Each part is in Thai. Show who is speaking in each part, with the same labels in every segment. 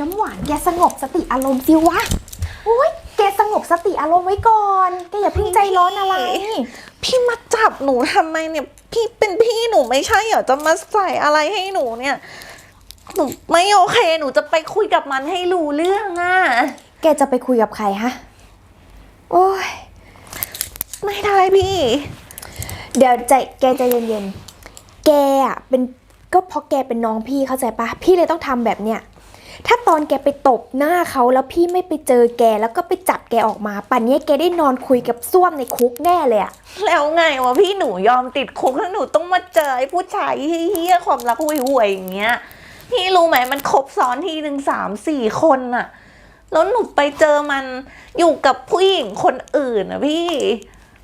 Speaker 1: น้ำหวานแกสงบสติอารมณ์สิวะโอ้ยแกสงบสติอารมณ์ไว้ก่อนแกอย่าเพิ่งใจร้อนอะไร
Speaker 2: พี่มาจับหนูทำไมเนี่ย พี่เป็นพี่หนูไม่ใช่เหรอจะมาใส่อะไรให้หนูเนี่ยหนูไม่โอเค หนูจะไปคุยกับมันให้รู้เรื่องอะ
Speaker 1: แกจะไปคุยกับใครฮะ โอ้ย
Speaker 2: ไม่ได้พี่
Speaker 1: เดี๋ยวใจแกใจเย็นๆ แกอะเป็นก็เพราะแกเป็นน้องพี่เข้าใจปะพี่เลยต้องทำแบบเนี้ย ถ้าตอนแกไปตบหน้าเขาแล้วพี่ไม่ไปเจอแกแล้วก็ไปจับแกออกมาป่านนี้แกได้นอนคุยกับส้วมในคุกแน่เลยอะ
Speaker 2: แล้วไงวะพี่หนูยอมติดคุกแล้วหนูต้องมาเจอไอ้ผู้ชายเฮี้ยความรักห่วยๆอย่างเงี้ยพี่รู้ไหมมันครบซ้อนทีหนึ่งสามสี่คนอะแล้วหนูไปเจอมันอยู่กับผู้หญิงคนอื่นอะพี่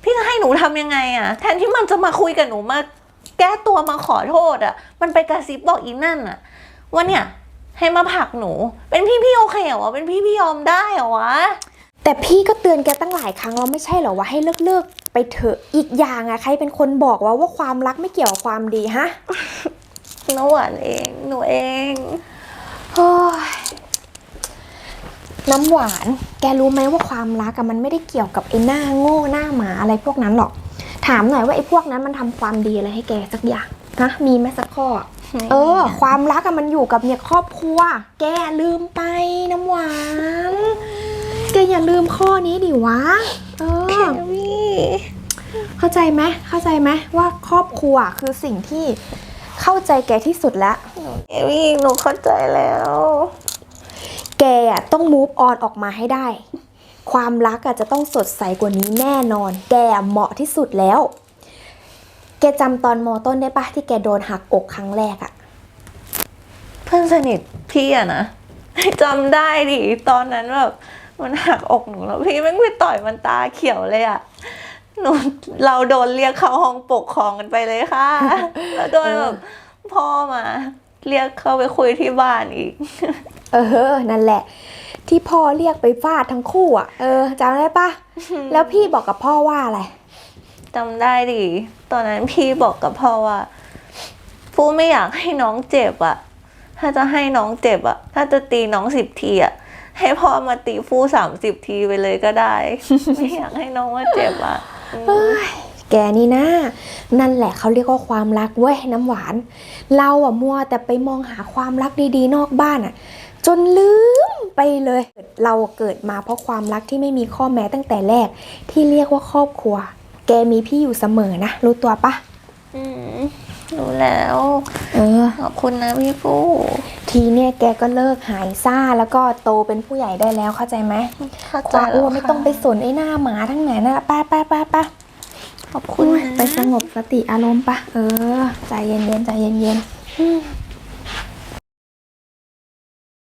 Speaker 2: พี่จะให้หนูทำยังไงอะแทนที่มันจะมาคุยกับหนูมาแก้ตัวมาขอโทษอะมันไปกระซิบบอกอีนั่นอะว่าเนี่ย ให้มาผลักหนู เป็นพี่พี่โอเคเหรอวะเป็นพี่พี่ยอมได้เหรอวะ
Speaker 1: แต่พี่ก็เตือนแกตั้งหลายครั้งแล้วไม่ใช่เหรอว่าให้เลิกเลิกๆไปเถอะอีกอย่างอะใครเป็นคนบอกว่าว่าความรักไม่เกี่ยวกับความดีฮะ
Speaker 2: น้ำหวานเองหนูเอง
Speaker 1: โอ้ยน้ำหวาน แกรู้ไหมว่าความรักอะมันไม่ได้เกี่ยวกับไอ้หน้าโง่หน้าหมาอะไรพวกนั้นหรอก ถามหน่อยว่าไอ้พวกนั้นมันทำความดีอะไรให้แกสักอย่างนะมีไหมสักข้อ เออ ความรักอะมันอยู่กับเนี่ยครอบครัว แกลืมไปน้ำหวานแกอย่าลืมข้อนี้ดิวะ เออ
Speaker 2: พี่
Speaker 1: เข้าใจไหมเข้าใจไหมว่าครอบครัวคือสิ่งที่เข้าใจแกที่สุดแล้ว
Speaker 2: เอวี่หนูเข้าใจแล้ว
Speaker 1: แกอะต้อง move on ออกมาให้ได้ ความรักอะจะต้องสดใสกว่านี้แน่นอน แกอะเหมาะที่สุดแล้ว แกจำตอนมอต้นได้ปะที่แกโดนหักอกครั้งแรกอะ
Speaker 2: เพื่อนสนิทพี่อะนะจำได้ดิตอนนั้นแบบมันหักอกหนูแล้วพี่แม่งไปต่อยมันตาเขียวเลยอะหนูเราโดนเรียกเข้าห้องปกครองกันไปเลยค่ะแล้วโดนแบบพ่อมา เรียกเข้าไปคุยที่บ้านอีก
Speaker 1: เออ นั่นแหละ ที่พ่อเรียกไปฟาดทั้งคู่อะเออจำได้ปะแล้วพี่บอกกับพ่อว่าอะไร
Speaker 2: จำได้ดิตอนนั้นพี่บอกกับพ่อว่าฟูไม่อยากให้น้องเจ็บอะถ้าจะให้น้องเจ็บอะถ้าจะตีน้องสิบทีอะให้พ่อมาตีฟูสามสิบทีไปเลยก็ได้ ไม่อยากให้น้องมาเจ็บอะอืม
Speaker 1: เอ้ยแกนี่นะ นั่นแหละเขาเรียกว่าความรักเว้ยน้ำหวาน เราอะมัวแต่ไปมองหาความรักดีๆ นอกบ้านอะจนลืมไปเลย เราเกิดมาเพราะความรักที่ไม่มีข้อแม้ตั้งแต่แรก ที่เรียกว่าครอบครัว แกมีพี่อยู่เสมอนะ รู้ตัวปะ
Speaker 2: อืมรู้แล้ว
Speaker 1: เออ
Speaker 2: ขอบคุณนะพี่ฟู
Speaker 1: ทีเนี่ยแกก็เลิกหายซ่าแล้วก็โตเป็นผู้ใหญ่ได้แล้วเข้าใจไหม
Speaker 2: เข้า
Speaker 1: ค
Speaker 2: ใจ
Speaker 1: วาม
Speaker 2: แล้
Speaker 1: อ้
Speaker 2: ว
Speaker 1: วนไม่ต้องไป
Speaker 2: ค่ะ
Speaker 1: สนไอ้หน้าหมาทั้งไหนนะไป้าป้าป้าป้า
Speaker 2: ขอบคุณนะ
Speaker 1: ไปสงบสติอารมณ์ปะเออ ใจเย็นๆใจเย็นๆ